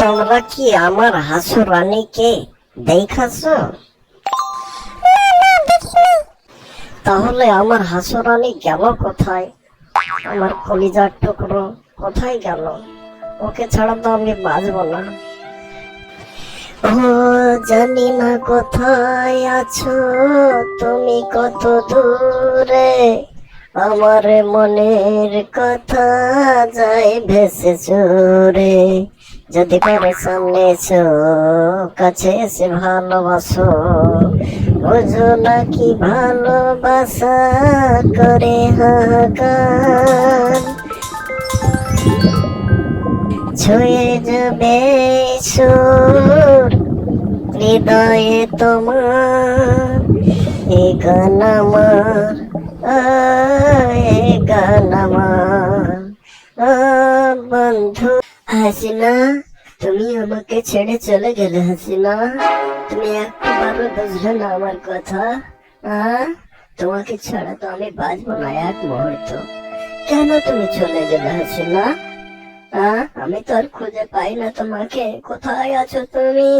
তোমরা কি আমার হাসু রানীকে দেখাছ? তাহলে আমার হাসু রানী গেল কোথায়? আমার কলিজার টুকরো কোথায় গেল? ওকে ছাড়া তো আমি বাঁচবো না। ও জানি না কোথায় আছো, তুমি কত দূরে? আমার মনের কথা যায় ভেসে চোরে যদি করে সামনে কাছে এসে ভালোবাসো। বুঝো নাকি ভালোবাসা করে হাহাকার। ছুঁয়ে যাবে হৃদয়ে তোমার। এ গান আমার বন্ধু। হাসিনা, তুমি আমাকে ছেড়ে চলে গেলে, হাসিনা। তুমি একবারও বুঝলে না আমার কথা। আহ, তোমাকে ছাড়া তো আমি বাঁচবো না এক মুহূর্ত। কেন তুমি চলে গেলে, হাসিনা? আহ, আমি তো আর খুঁজে পাই না তোমাকে। কোথায় আছো তুমি?